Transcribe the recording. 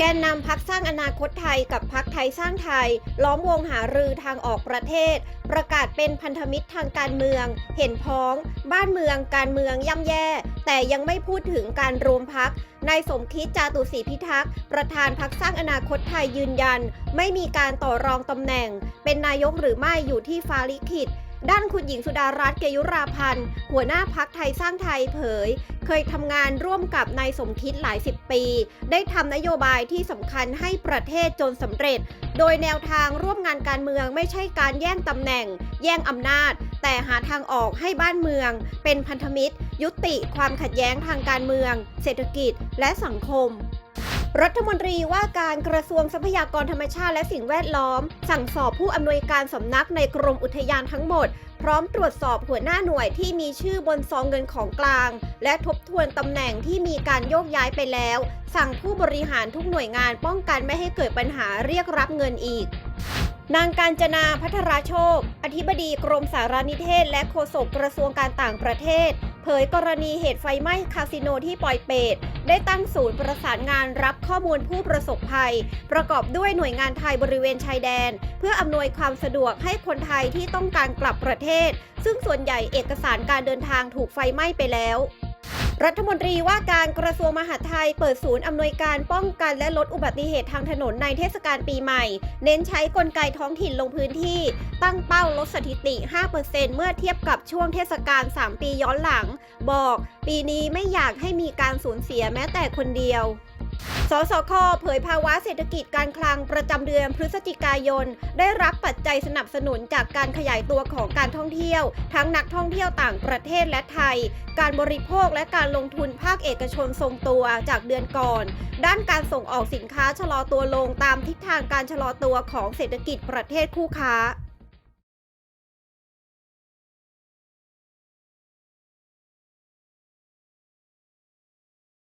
แกนนำพักสร้างอนาคตไทยกับพักไทยสร้างไทย ล้อมวงหารือทางออกประเทศ ประกาศเป็นพันธมิตรทางการเมือง เห็นพ้อง บ้านเมือง การเมืองย่ำแย่ แต่ยังไม่พูดถึงการรวมพักนายสมคิดจาตุศรีพิทักษ์ประธานพักสร้างอนาคตไทยยืนยัน ไม่มีการต่อรองตำแหน่ง เป็นนายกหรือไม่อยู่ที่ฟ้าลิขิต ด้านคุณหญิงสุดารัตน์เกยุราพันธ์ หัวหน้าพักไทยสร้างไทยเผย เคยทำงานร่วมกับนายสมคิดหลายสิบปี ได้ทำนโยบายที่สำคัญให้ประเทศจนสำเร็จ โดยแนวทางร่วมงานการเมืองไม่ใช่การแย่งตำแหน่ง แย่งอำนาจ แต่หาทางออกให้บ้านเมือง เป็นพันธมิตร ยุติความขัดแย้งทางการเมือง เศรษฐกิจ และสังคม รัฐมนตรีว่าการกระทรวงทรัพยากรธรรมชาติและสิ่งแวดล้อม สั่งสอบผู้อำนวยการสำนักในกรมอุทยานทั้งหมด พร้อมตรวจสอบหัวหน้าหน่วยที่มีชื่อบนซองเงินของกลาง และทบทวนตำแหน่งที่มีการโยกย้ายไปแล้ว สั่งผู้บริหารทุกหน่วยงานป้องกันไม่ให้เกิดปัญหาเรียกรับเงินอีก นางการจนาพัทราโชค อธิบดีกรมสารนิเทศ และโฆษกกระทรวงการต่างประเทศ เผยกรณีเหตุไฟไหม้คาสิโนที่ปอยเปต ได้ตั้งศูนย์ประสานงานรับข้อมูลผู้ประสบภัย ประกอบด้วยหน่วยงานไทยบริเวณชายแดน เพื่ออำนวยความสะดวกให้คนไทยที่ต้องการกลับประเทศ ซึ่งส่วนใหญ่เอกสารการเดินทางถูกไฟไหม้ไปแล้ว รัฐมนตรีว่าการกระทรวงมหาดไทยเปิดศูนย์อำนวยการป้องกันและลดอุบัติเหตุทางถนนในเทศกาลปีใหม่ เน้นใช้กลไกท้องถิ่นลงพื้นที่ ตั้งเป้าลดสถิติ 5%เมื่อเทียบกับช่วงเทศกาล 3 ปีย้อนหลัง บอก ปีนี้ไม่อยากให้มีการสูญเสียแม้แต่คนเดียว สสคเผยภาวะเศรษฐกิจการคลังประจำเดือนพฤศจิกายน ได้รับปัจจัยสนับสนุนจากการขยายตัวของการท่องเที่ยว ทั้งนักท่องเที่ยวต่างประเทศและไทย การบริโภคและการลงทุนภาคเอกชนทรงตัวจากเดือนก่อน ด้านการส่งออกสินค้าชะลอตัวลงตามทิศทางการชะลอตัวของเศรษฐกิจประเทศคู่ค้า